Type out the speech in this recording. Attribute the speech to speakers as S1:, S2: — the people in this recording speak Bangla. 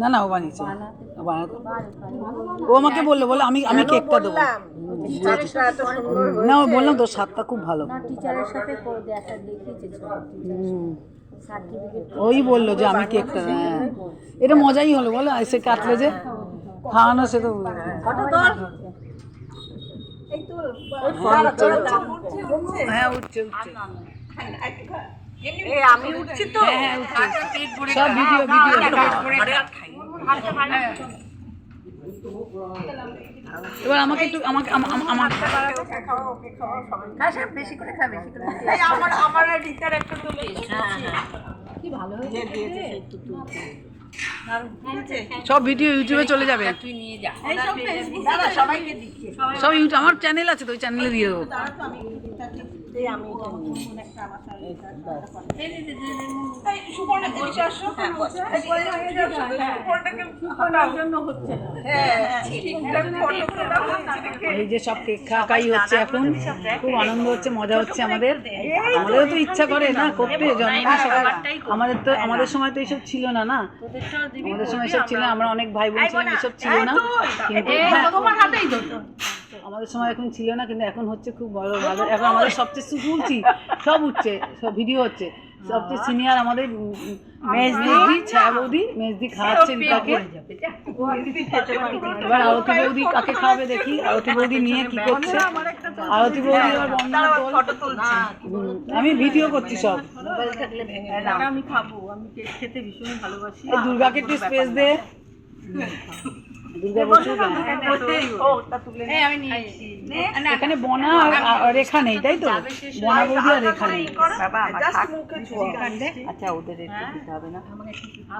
S1: না না ও বানিয়েছে। ও বানাতো ও আমাকে বলল বলে আমি আমি কেকটা দেবো।
S2: টিচারটা এত সুন্দর
S1: না ও বললাম তোর স্বাদটা খুব ভালো।
S3: টিচারের সাথে দেখা দেখিয়েছে ছবি
S1: হুম।
S3: সার্টিফিকেট
S1: ওই বলল যে আমি কেকটা হ্যাঁ। এটা মজাই হলো বলো সে কাটলে যে খাওয়ানো সে তো হ্যাঁ উঠছে উঠছে।
S2: এই আমি উঠছি তো?
S1: হ্যাঁ হ্যাঁ সব ভিডিও ভিডিও। এবার আমাকে একটু আমাকে আমা- আমা- আমার
S2: বেশি করে খা বেশি করে আমার আমার রিতার একটা তুলে
S3: কি ভালো
S1: সব ভিডিও ইউটিউবে চলে যাবে।
S3: তুই নিয়ে যা।
S2: দাদা সবাইকে দিচ্ছি।
S1: সব ইউটিউব আমার চ্যানেল আছে তো ওই চ্যানেলে দিয়ে দেবো।
S2: আমি
S1: এই যে সব কেক খাওয়াই হচ্ছে এখন খুব আনন্দ হচ্ছে মজা হচ্ছে আমাদের। আমাদেরও তো ইচ্ছা করে না করতে আমাদের তো আমাদের সময় তো এইসব ছিল না না? আমাদের সময় এসব ছিল আমরা। অনেক ভাই বোন ছিলাম এসব ছিল না। কিন্তু আমাদের সময় এখন ছিল না কিন্তু এখন হচ্ছে খুব বড় ভালো এখন আমাদের সবচেয়ে শুনছি সব উঠছে সব ভিডিও হচ্ছে। সবচেয়ে সিনিয়র আমাদের মেজদি ছায়া বৌদি মেজদি খাওয়াচ্ছে রিতাকে এবার আরতি বৌদি কাকে খাওয়াবে দেখি আরতি বৌদি নিয়ে কি করছে? আরতি বৌদি এবার আমি ভিডিও করছি সব।
S2: আমি খাব আমি খেতে ভীষণ ভালোবাসি।
S1: দুর্গাকে একটু স্পেস দে।
S2: ও নে আমি নিয়েছি
S1: এখানে বনা আর রেখা নেই তাই তো? বনা বৌদি আর রেখা নেই।
S2: বাবা আমার জাস্ট মুখে ছোঁয়া
S1: আচ্ছা ওদের একটু দিতে হবে না?
S2: আমরা একটু দিতে